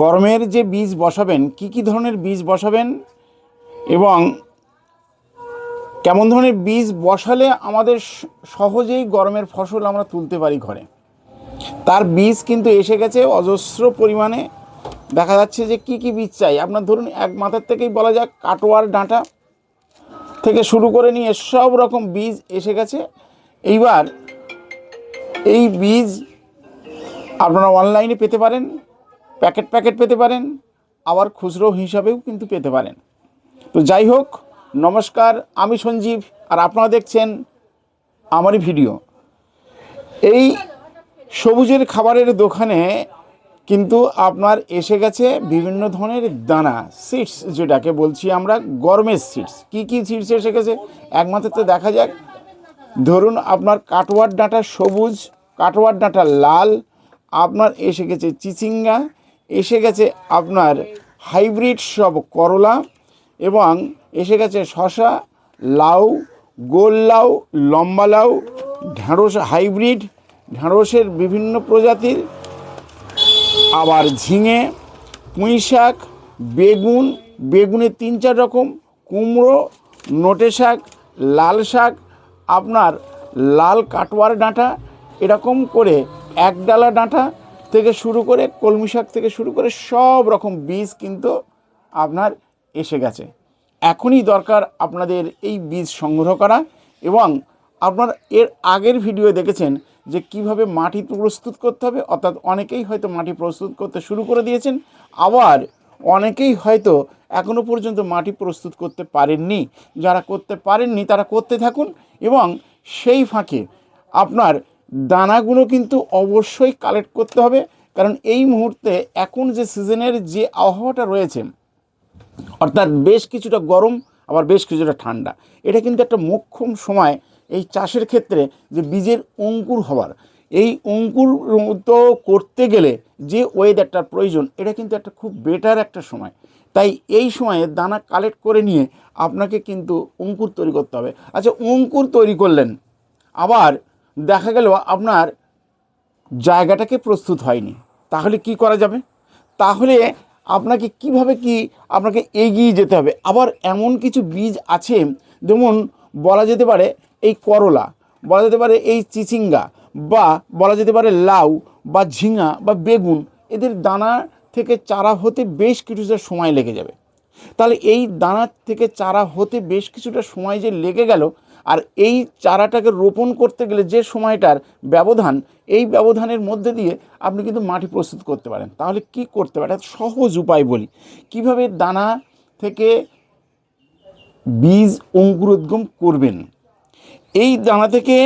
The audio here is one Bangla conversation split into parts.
গরমের যে বীজ বসাবেন, কি কি ধরনের বীজ বসাবেন এবং কেমন ধরনের বীজ বসালে আমাদের সহজেই গরমের ফসল আমরা তুলতে পারি ঘরে? তার বীজ কিন্তু এসে গেছে অজস্র পরিমাণে। দেখা যাচ্ছে যে কি কি বীজ চাই? আপনার ধরুন এক মাথার থেকেই বলা যাক কাটোয়ার ডাঁটা থেকে শুরু করে নিয়ে সব রকম বীজ এসে গেছে। এইবার এই বীজ আপনারা অনলাইনে পেতে পারেন। প্যাকেট প্যাকেট পেতে পারেন, আবার খুচরো হিসাবেও কিন্তু পেতে পারেন। তো যাই হোক, নমস্কার, আমি সঞ্জীব, আর আপনারা দেখছেন আমারই ভিডিও। এই সবুজের খাবারের দোকানে কিন্তু আপনার এসে গেছে বিভিন্ন ধরনের দানা সিডস যেটাকে বলছি আমরা, গরমের সিডস কি কি সিডস এসে গেছে? একমাত্র তো দেখা যাক। ধরুন আপনার কাটোয়ার ডাঁটা সবুজ, কাটোয়ার ডাঁটা লাল, আপনার এসে গেছে চিচিঙ্গা এসে গেছে আপনার হাইব্রিড সব করলা এবং এসে গেছে শশা লাউ, গোল লাউ, লম্বা লাউ, ঢ্যাঁড়স হাইব্রিড, ঢ্যাঁড়সের বিভিন্ন প্রজাতির, আবার ঝিঙে, পুঁই শাক, বেগুন, বেগুনের তিন চার রকম, কুমড়ো, নোটে শাক, লাল শাক, আপনার লাল কাটোয়ার ডাঁটা, এরকম করে এক ডালা ডাঁটা থেকে শুরু করে কলমি শাক থেকে শুরু করে সব রকম বীজ কিন্তু আপনার এসে গেছে। এখনই দরকার আপনাদের এই বীজ সংগ্রহ করা এবং আপনার এর আগের ভিডিও দেখেছেন যে কীভাবে মাটি প্রস্তুত করতে হবে, অর্থাৎ অনেকেই হয়তো মাটি প্রস্তুত করতে শুরু করে দিয়েছেন, আবার অনেকেই হয়তো এখনও পর্যন্ত মাটি প্রস্তুত করতে পারেননি। যারা করতে পারেননি তারা করতে থাকুন এবং সেই ফাঁকে আপনার দানাগুলো কিন্তু অবশ্যই কালেক্ট করতে হবে। কারণ এই মুহূর্তে এখন যে সিজনের যে আবহাওয়াটা রয়েছে, অর্থাৎ বেশ কিছুটা গরম, আবার বেশ কিছুটা ঠান্ডা, এটা কিন্তু একটা মোক্ষম সময় এই চাষের ক্ষেত্রে যে বীজের অঙ্কুর হওয়ার এই অঙ্কুর তো করতে গেলে যে ওয়েদারটার প্রয়োজন, এটা কিন্তু একটা খুব বেটার একটা সময়। তাই এই সময়ে দানা কালেক্ট করে নিয়ে আপনাকে কিন্তু অঙ্কুর তৈরি করতে হবে। আচ্ছা অঙ্কুর তৈরি করলেন, আবার দেখা গেল আপনার জায়গাটাকে প্রস্তুত হয়নি। তাহলে কি করা যাবে? তাহলে আপনাকে কীভাবে কি আপনাকে এগিয়ে যেতে হবে? আবার এমন কিছু বীজ আছে, যেমন বলা যেতে পারে এই করলা, বলা যেতে পারে এই চিচিঙ্গা, বা বলা যেতে পারে লাউ, বা ঝিঙা, বা বেগুন, এদের দানা থেকে চারা হতে বেশ কিছুটা সময় লেগে যাবে। তাহলে এই দানা থেকে চারা হতে বেশ কিছুটা সময় যে লেগে গেল আর এই চারাটাকে রোপণ করতে গেলে যে সময়টার ব্যবধান, এই ব্যবধানের মধ্যে দিয়ে আপনি কিন্তু মাটি প্রস্তুত করতে পারেন। তাহলে কি করতে পারেন সহজ উপায় বলি। কীভাবে দানা থেকে বীজ অঙ্কুরোদ্গম করবেন? এই দানা থেকে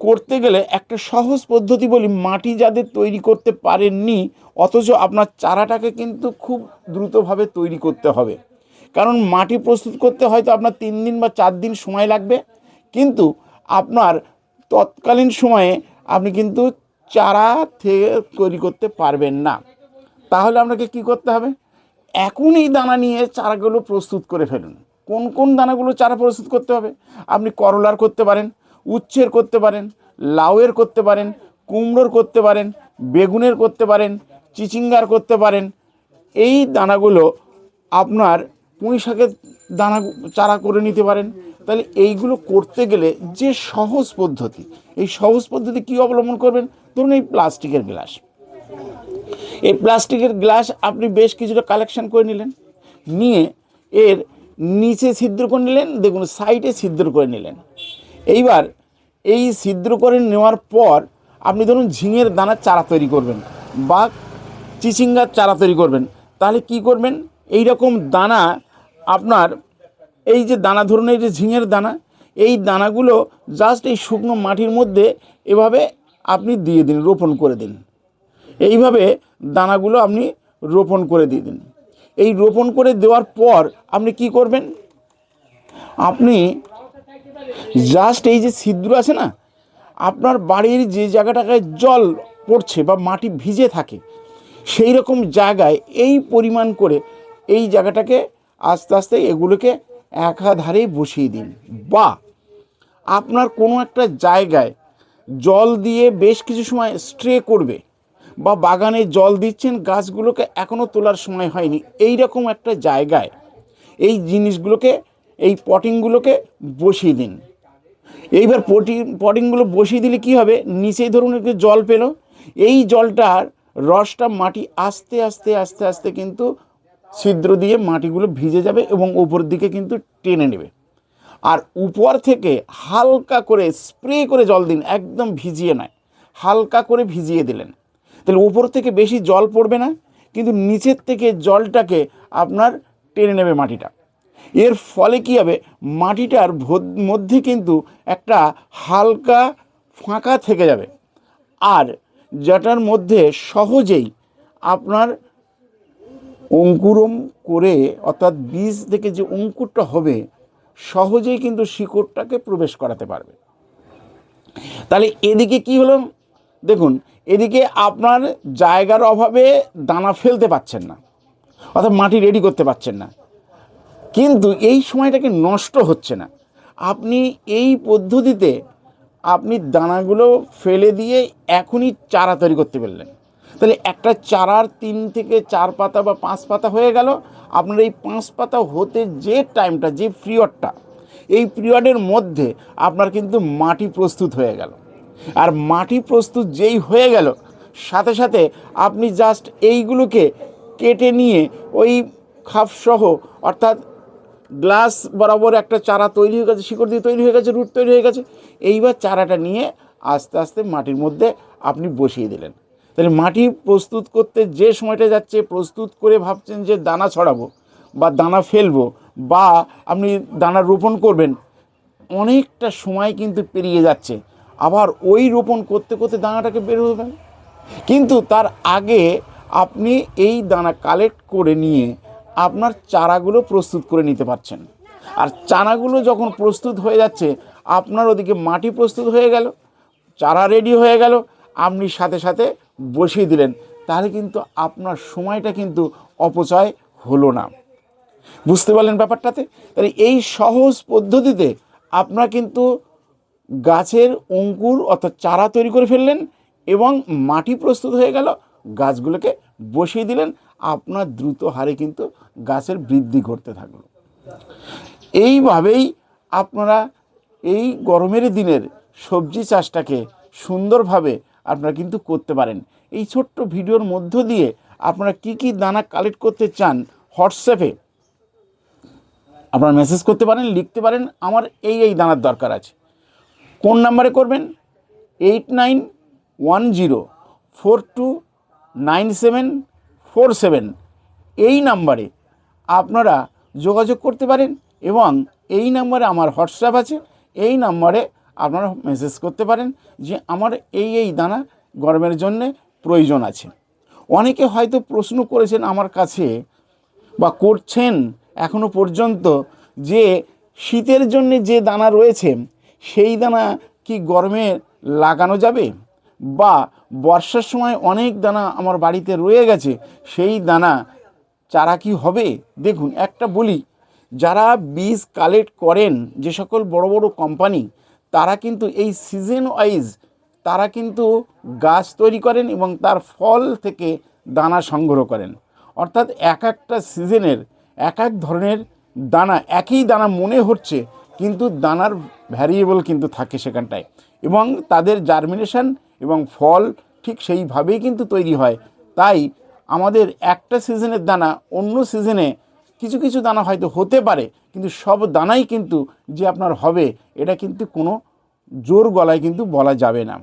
করতে গেলে একটা সহজ পদ্ধতি বলি, মাটি যাদের তৈরি করতে পারেননি, অথচ আপনার চারাটাকে কিন্তু খুব দ্রুতভাবে তৈরি করতে হবে। কারণ মাটি প্রস্তুত করতে হয়তো আপনার তিন দিন বা চার দিন সময় লাগবে। কিন্তু আপনার তৎকালীন সময়ে আপনি কিন্তু চারা থেকে তৈরি করতে পারবেন না। তাহলে আপনাকে কি করতে হবে? এখনই দানা নিয়ে চারাগুলো প্রস্তুত করে ফেলুন। কোন কোন দানাগুলো চারা প্রস্তুত করতে হবে? আপনি করলার করতে পারেন, উচ্ছের করতে পারেন, লাউয়ের করতে পারেন, কুমড়োর করতে পারেন, বেগুনের করতে পারেন, চিচিঙ্গার করতে পারেন। এই দানাগুলো আপনার পুঁই শাকের দানা চারা করে নিতে পারেন তাহলে এইগুলো করতে গেলে যে সহজ পদ্ধতি, এই সহজ পদ্ধতি কী অবলম্বন করবেন? ধরুন এই প্লাস্টিকের গ্লাস। এই প্লাস্টিকের গ্লাস আপনি বেশ কিছুটা কালেকশন করে নিলেন। নিয়ে এর নিচে ছিদ্র করে নিলেন, দেখুন সাইডে ছিদ্র করে নিলেন। এইবার এই ছিদ্র করে নেওয়ার পর আপনি ধরুন ঝিঙের দানার চারা তৈরি করবেন বা চিচিঙ্গার চারা তৈরি করবেন। তাহলে কি করবেন? এই রকম দানা আপনার এই যে দানা, ধরুন এই যে ঝিঙের দানা, এই দানাগুলো জাস্ট এই শুকনো মাটির মধ্যে এভাবে আপনি দিয়ে দিন, রোপণ করে দিন। এইভাবে দানাগুলো আপনি রোপণ করে দিয়ে দিন। এই রোপণ করে দেওয়ার পর আপনি কি করবেন? আপনি জাস্ট এই যে ছিদ্র আছে না, আপনার বাড়ির যে জায়গাটাকে জল পড়ছে বা মাটি ভিজে থাকে সেই রকম জায়গায় এই পরিমাণ করে এই জায়গাটাকে আস্তে আস্তে এগুলোকে একাধারেই বসিয়ে দিন। বা আপনার কোনো একটা জায়গায় জল দিয়ে বেশ কিছু সময় স্ট্রে করবে বা বাগানে জল দিচ্ছেন, গাছগুলোকে এখনও তোলার সময় হয়নি। এই রকম একটা জায়গায় এই জিনিসগুলোকে, এই পটিংগুলোকে বসিয়ে দিন। এইবার পটি, পটিংগুলো বসিয়ে দিলে কি হবে? নিচেই ধরুন একটু জল পেল। এই জলটার রসটা মাটি আস্তে আস্তে আস্তে আস্তে কিন্তু ছিদ্র দিয়ে মাটিগুলো ভিজে যাবে এবং উপর দিকে কিন্তু টেনে নেবে। আর উপর থেকে হালকা করে স্প্রে করে জল দিন, একদম ভিজিয়ে নয়, হালকা করে ভিজিয়ে দিলেন। তাহলে উপর থেকে বেশি জল পড়বে না, কিন্তু নিচের থেকে জলটাকে আপনার টেনে নেবে মাটিটা। এর ফলে কী হবে? মাটিটার মধ্যে কিন্তু একটা হালকা ফাঁকা থেকে যাবে। আর যেটার মধ্যে সহজেই আপনার অঙ্কুরম করে, অর্থাৎ বীজ থেকে যে অঙ্কুরটা হবে, সহজেই কিন্তু শিকড়টাকে প্রবেশ করাতে পারবে। তাহলে এদিকে কি হলো? দেখুন, এদিকে আপনার জায়গার অভাবে দানা ফেলতে পাচ্ছেন না, অর্থাৎ মাটি রেডি করতে পারছেন না। কিন্তু এই সময়টাকে নষ্ট হচ্ছে না। আপনি এই পদ্ধতিতে আপনি দানাগুলো ফেলে দিয়ে এখনই চারা তৈরি করতে পারলেন। তাহলে একটা চারার তিন থেকে চার পাতা বা পাঁচ পাতা হয়ে গেল। আপনার এই পাঁচ পাতা হতে যে টাইমটা, যে পিরিয়ডটা, এই পিরিয়ডের মধ্যে আপনার কিন্তু মাটি প্রস্তুত হয়ে গেল। আর মাটি প্রস্তুত যেই হয়ে গেল, সাথে সাথে আপনি জাস্ট এইগুলোকে কেটে নিয়ে ওই খাপসহ, অর্থাৎ গ্লাস বরাবর একটা চারা তৈরি হয়ে গেছে, শিকড় দিয়ে তৈরি হয়ে গেছে রুট তৈরি হয়ে গেছে, এইবার চারাটা নিয়ে আস্তে আস্তে মাটির মধ্যে আপনি বসিয়ে দিলেন। তাহলে মাটি প্রস্তুত করতে যে সময়টা যাচ্ছে, প্রস্তুত করে ভাবছেন যে দানা ছড়াবো বা দানা ফেলব বা আপনি দানা রোপণ করবেন, অনেকটা সময় কিন্তু পেরিয়ে যাচ্ছে। আবার ওই রোপণ করতে করতে দানাটাকে বের হবেন কিন্তু তার আগে আপনি এই দানা কালেক্ট করে নিয়ে আপনার চারাগুলো প্রস্তুত করে নিতে পারছেন। আর চারাগুলো যখন প্রস্তুত হয়ে যাচ্ছে, আপনার ওদিকে মাটি প্রস্তুত হয়ে গেল, চারা রেডি হয়ে গেল, আপনি সাথে সাথে বসিয়ে দিলেন, তাহলে কিন্তু আপনার সময়টা কিন্তু অপচয় হলো না। বুঝতে পারলেন ব্যাপারটাতে? তাহলে এই সহজ পদ্ধতিতে আপনার কিন্তু গাছের অঙ্কুর অর্থাৎ চারা তৈরি করে ফেললেন এবং মাটি প্রস্তুত হয়ে গেল, গাছগুলোকে বসিয়ে দিলেন, আপনার দ্রুত হারে কিন্তু গাছের বৃদ্ধি ঘটতে থাকল। এইভাবেই আপনারা এই গরমের দিনের সবজি চাষটাকে সুন্দরভাবে আপনারা কিন্তু করতে পারেন। এই ছোট্ট ভিডিওর মধ্য দিয়ে আপনারা কি কি দানা কালেক্ট করতে চান হোয়াটসঅ্যাপে আপনারা মেসেজ করতে পারেন, লিখতে পারেন, আমার এই এই দানার দরকার আছে। কোন নাম্বারে করবেন? Eight nine one zero four two nine seven four seven এই নাম্বারে আপনারা যোগাযোগ করতে পারেন এবং এই নাম্বারে আমার হোয়াটসঅ্যাপ আছে, এই নাম্বারে আপনারা মেসেজ করতে পারেন যে আমার এই এই দানা গরমের জন্যে প্রয়োজন আছে। অনেকে হয়তো প্রশ্ন করেছেন আমার কাছে বা করছেন এখনও পর্যন্ত যে শীতের জন্য যে দানা রয়েছে, সেই দানা কি গরমে লাগানো যাবে? বা বর্ষার সময় অনেক দানা আমার বাড়িতে রয়ে গেছে, সেই দানা চারা কি হবে? দেখুন, একটা বলি, যারা বীজ কালেক্ট করেন, যে সকল বড় বড় কোম্পানি তারা কিন্তু এই সিজন ওয়াইজ তারা কিন্তু গাছ তৈরি করেন এবং তার ফল থেকে দানা সংগ্রহ করেন। অর্থাৎ এক একটা সিজনের এক এক ধরনের দানা, একই দানা মনে হচ্ছে, কিন্তু দানার ভ্যারিয়েবল কিন্তু থাকে সেখানটায় এবং তাদের জার্মিনেশন এবং ফল ঠিক সেইভাবেই কিন্তু তৈরি হয়। তাই আমাদের একটা সিজনের দানা অন্য সিজনে কিছু কিছু দানা হয়তো হতে পারে, কিন্তু সব দানাই কিন্তু যে আপনার হবে, এটা কিন্তু কোনো জোর গলায় কিন্তু বলা যাবে না।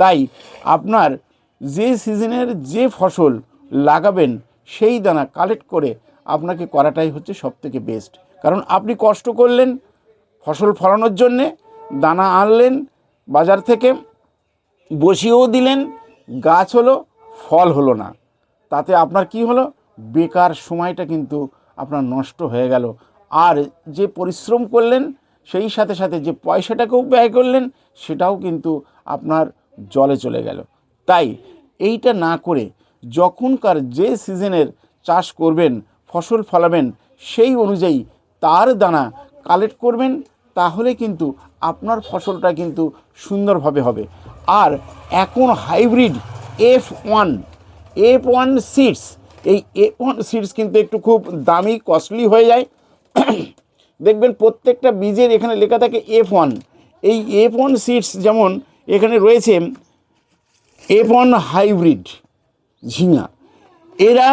তাই আপনার যে সিজনের যে ফসল লাগাবেন, সেই দানা কালেক্ট করে আপনাকে করাটাই হচ্ছে সবথেকে বেস্ট। কারণ আপনি কষ্ট করলেন ফসল ফলানোর জন্যে, দানা আনলেন, বাজার থেকে বসিয়েও দিলেন, গাছ হলো, ফল হলো না। তাতে আপনার কি হলো? বেকার সময়টা কিন্তু আপনার নষ্ট হয়ে গেল। আর যে পরিশ্রম করলেন, সেই সাথে সাথে যে পয়সাটাকেও ব্যয় করলেন, সেটাও কিন্তু আপনার জলে চলে গেল। তাই এইটা না করে যখনকার যে সিজনের চাষ করবেন, ফসল ফলাবেন, সেই অনুযায়ী তার দানা কালেক্ট করবেন, তাহলে কিন্তু আপনার ফসলটা কিন্তু সুন্দরভাবে হবে। আর এখন hybrid F one F one seeds এই এফ ওয়ান সিডস কিন্তু একটু খুব দামি কস্টলি হয়ে যায়। দেখবেন প্রত্যেকটা বীজের এখানে লেখা থাকে এফ ওয়ান এই এফ ওয়ান সিডস যেমন এখানে রয়েছে এফ ওয়ান হাইব্রিড ঝিঙা। এরা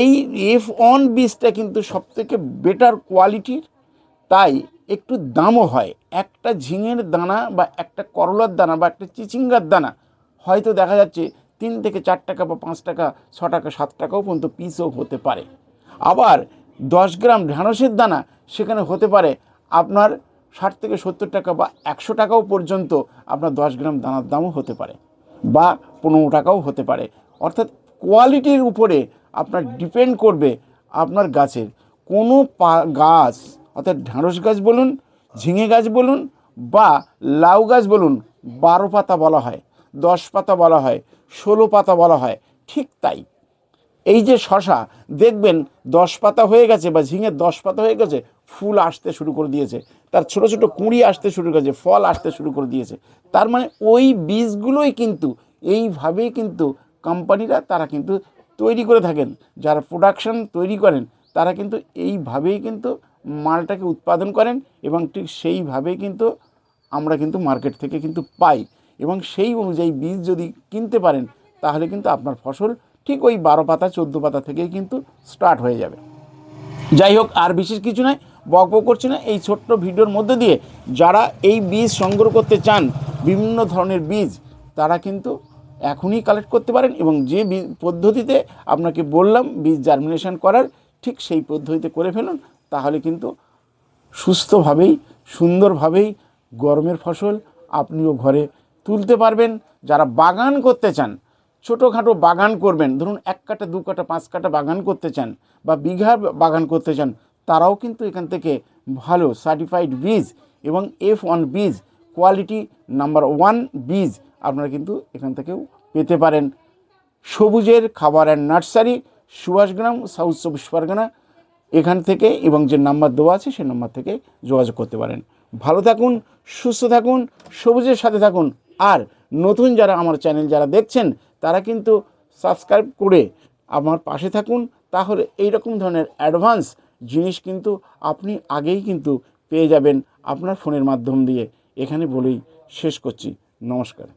এই এফ ওয়ান বীজটা কিন্তু সবথেকে বেটার কোয়ালিটির তাই একটু দামও হয়। একটা ঝিঙের দানা বা একটা করলার দানা বা একটা চিচিঙ্গার দানা, হয়তো দেখা যাচ্ছে তিন থেকে চার টাকা বা পাঁচ টাকা, ছ টাকা, সাত টাকাও পর্যন্ত পিসও হতে পারে। আবার দশ গ্রাম ঢ্যাঁড়সের দানা সেখানে হতে পারে আপনার ষাট থেকে সত্তর টাকা বা একশো টাকাও পর্যন্ত আপনার দশ গ্রাম দানার দামও হতে পারে বা পনেরো টাকাও হতে পারে। অর্থাৎ কোয়ালিটির উপরে আপনার ডিপেন্ড করবে আপনার গাছের। কোনো পা, গাছ, অর্থাৎ ঢ্যাঁড়স গাছ বলুন, ঝিঙে গাছ বলুন বা লাউ গাছ বলুন, বারো পাতা বলা হয়, দশ পাতা বলা হয় ষোলো পাতা বলা হয়, ঠিক তাই। এই যে শশা, দেখবেন দশ পাতা হয়ে গেছে বা ঝিঙে দশ পাতা হয়ে গেছে, ফুল আসতে শুরু করে দিয়েছে। তার ছোট ছোট কুঁড়ি আসতে শুরু করেছে, ফল আসতে শুরু করে দিয়েছে। তার মানে ওই বীজগুলোই কিন্তু, এইভাবেই কিন্তু কোম্পানিরা তারা কিন্তু তৈরি করে থাকেন। যারা প্রোডাকশন তৈরি করেন, তারা কিন্তু এইভাবেই কিন্তু মালটাকে উৎপাদন করেন এবং ঠিক সেইভাবেই কিন্তু আমরা কিন্তু মার্কেট থেকে কিন্তু পাই। এবং সেই অনুযায়ী বীজ যদি কিনতে পারেন, তাহলে কিন্তু আপনার ফসল ঠিক ওই বারো পাতা, চোদ্দ পাতা থেকেই কিন্তু স্টার্ট হয়ে যাবে। যাই হোক, আর বিশেষ কিছু নয়, বক করছি না, এই ছোট্ট ভিডিওর মধ্যে দিয়ে যারা এই বীজ সংগ্রহ করতে চান, বিভিন্ন ধরনের বীজ, তারা কিন্তু এখনই কালেক্ট করতে পারেন এবং যে পদ্ধতিতে আপনাকে বললাম বীজ জার্মিনেশন করার, ঠিক সেই পদ্ধতিতে করে ফেলুন, তাহলে কিন্তু সুস্থভাবেই, সুন্দরভাবেই গরমের ফসল আপনিও ঘরে তুলতে পারবেন। যারা বাগান করতে চান, ছোটোখাটো বাগান করবেন, ধরুন এক কাটা দু কাটা পাঁচ কাটা বাগান করতে চান বা বিঘা বাগান করতে চান, তারাও কিন্তু এখান থেকে ভালো সার্টিফাইড বীজ এবং এফ ওয়ান বীজ কোয়ালিটি নাম্বার ওয়ান বীজ আপনারা কিন্তু এখান থেকেও পেতে পারেন। সবুজের খাবার অ্যান্ড নার্সারি সুভাষগ্রাম সাউথ চব্বিশ পরগনা, এখান থেকে এবং যে নাম্বার দেওয়া আছে সেই নাম্বার থেকে যোগাযোগ করতে পারেন। ভালো থাকুন, সুস্থ থাকুন, সবুজের সাথে থাকুন। আর নতুন যারা আমার চ্যানেল যারা দেখছেন, তারা কিন্তু সাবস্ক্রাইব করে আমার পাশে থাকুন। তাহলে এই রকম ধরনের অ্যাডভান্স জিনিস কিন্তু আপনি আগেই কিন্তু পেয়ে যাবেন আপনার ফোনের মাধ্যম দিয়ে। এখানে বলেই শেষ করছি। নমস্কার।